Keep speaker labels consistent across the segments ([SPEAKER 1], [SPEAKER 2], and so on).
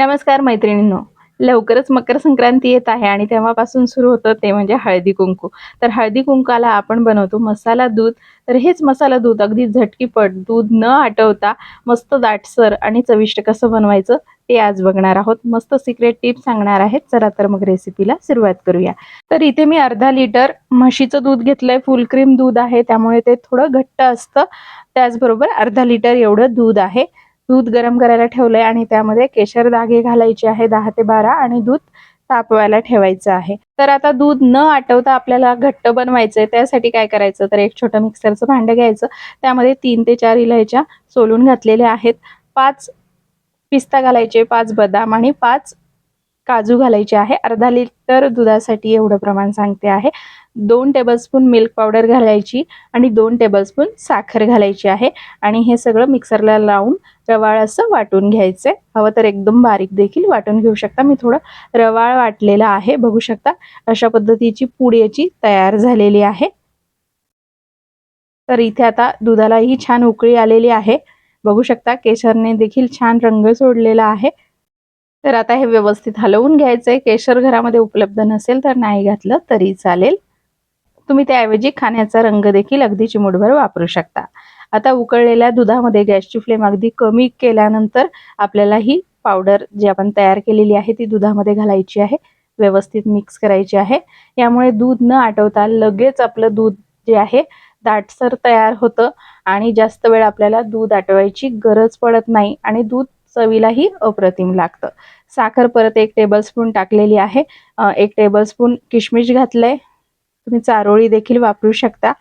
[SPEAKER 1] नमस्कार मैत्रिणींनो. लवकरच मकर संक्रांती येत आहे आणि तेव्हापासून सुरू होतं ते म्हणजे हळदी कुंकू. तर हळदी कुंकाला आपण बनवतो मसाला दूध. तर हेच मसाला दूध अगदी झटकीपट दूध न आटवता मस्त दाटसर आणि चविष्ट कसं बनवायचं ते आज बघणार आहोत. मस्त सिक्रेट टिप सांगणार आहेत. चला तर मग रेसिपीला सुरुवात करूया. तर इथे मी अर्धा लिटर म्हशीचं दूध घेतलंय. फुल क्रीम दूध आहे. त्यामुळे ते थोडं घट्ट असतं. त्याचबरोबर अर्धा लिटर एवढं दूध आहे. दूध गरम करायला ठेवलंय आणि त्यामध्ये केशर धागे घालायचे आहे दहा ते बारा आणि दूध तापवायला ठेवायचं आहे. तर आता दूध न आटवता आपल्याला घट्ट बनवायचंय त्यासाठी काय करायचं? तर एक छोटं मिक्सरचं भांडं घ्यायचं. त्यामध्ये तीन ते चार इलायच्या सोलून घातलेल्या आहेत. पाच पिस्ता घालायचे पाच बदाम आणि पाच काजू घालायचे आहे. अर्धा लिटर दुधासाठी एवढं प्रमाण सांगते आहे. दोन टेबलस्पून मिल्क पावडर घालायची आणि दोन टेबलस्पून साखर घालायची आहे. आणि हे सगळं मिक्सरला लावून रवाळ असं वाटून घ्यायचंय. हवं तर एकदम बारीक देखील वाटून घेऊ शकता. मी थोडं रवाळ वाटलेलं आहे बघू शकता. अशा पद्धतीची पूड याची तयार झालेली आहे. तर इथे आता दुधालाही छान उकळी आलेली आहे. बघू शकता केशरने देखील छान रंग सोडलेला आहे. तर आता हे व्यवस्थित हलवून घ्यायचंय. केशर घरामध्ये उपलब्ध नसेल तर नाही घातलं तरी चालेल. तुम्ही त्याऐवजी खाण्याचा रंग देखील अगदी चिमुटभर वापरू शकता. आता उकळलेल्या दुधामध्ये गॅसची फ्लेम अगदी कमी केल्यानंतर आपल्याला ही पावडर जी आपण तयार केलेली आहे ती दुधामध्ये घालायची आहे. व्यवस्थित मिक्स करायची आहे. यामुळे दूध न आटवता लगेच आपलं दूध जे आहे दाटसर तयार होतं आणि जास्त वेळ आपल्याला दूध आटवायची गरज पडत नाही आणि दूध चवीलाही अप्रतिम लागतं. साखर परत एक टेबलस्पून टाकलेली आहे. एक टेबलस्पून किशमिश घातलंय. तुम्ही चारोळी देखील वापरू शकता.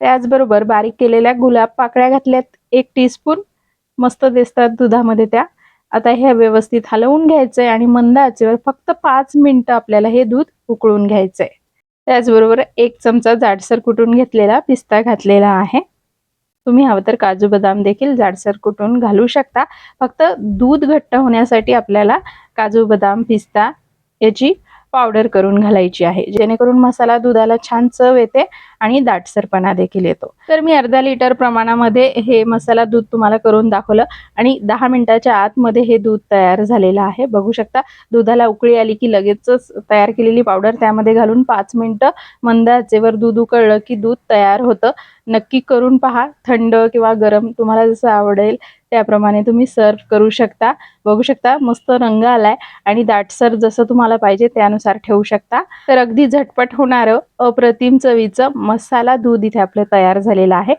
[SPEAKER 1] त्याचबरोबर बारीक केलेल्या गुलाब पाकळ्या घातल्यात एक टीस्पून मस्त दिसतात दुधामध्ये त्या. आता हे व्यवस्थित हलवून घ्यायचंय आणि मंद आचेवर फक्त पाच मिनिटं आपल्याला हे दूध उकळून घ्यायचंय. त्याचबरोबर एक चमचा जाडसर कुटून घेतलेला पिस्ता घातलेला आहे. तुम्ही हवं तर काजू बदाम देखील जाडसर कुटून घालू शकता. फक्त दूध घट्ट होण्यासाठी आपल्याला काजू बदाम पिस्ता याची पावडर करून घालायची आहे. जेणेकरून मसाला दुधाला छान चव येते आणि दाटसरपणा देखील येतो. तर मी अर्धा लिटर प्रमाणामध्ये हे मसाला दूध तुम्हाला करून दाखवलं आणि दहा मिनिटाच्या आतमध्ये हे दूध तयार झालेलं आहे. बघू शकता दुधाला उकळी आली की लगेचच तयार केलेली पावडर त्यामध्ये घालून पाच मिनटं मंद आचेवर दूध उकळलं की दूध तयार होतं. नक्की करून पहा. थंड किंवा गरम तुम्हाला जसं आवडेल त्याप्रमाणे तुम्ही सर्व करू शकता. बघू शकता मस्त रंग आलाय आणि दाटसर जसं तुम्हाला पाहिजे त्यानुसार ठेवू शकता. तर अगदी झटपट होणारं अप्रतिम चवीचं मसाला दूध इथे आपलं तयार झालेलं आहे.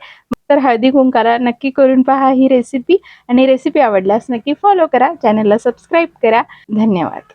[SPEAKER 1] तर हळदी कुंकाला नक्की करून पहा ही रेसिपी आणि रेसिपी आवडल्यास नक्की फॉलो करा. चॅनलला सबस्क्राईब करा. धन्यवाद.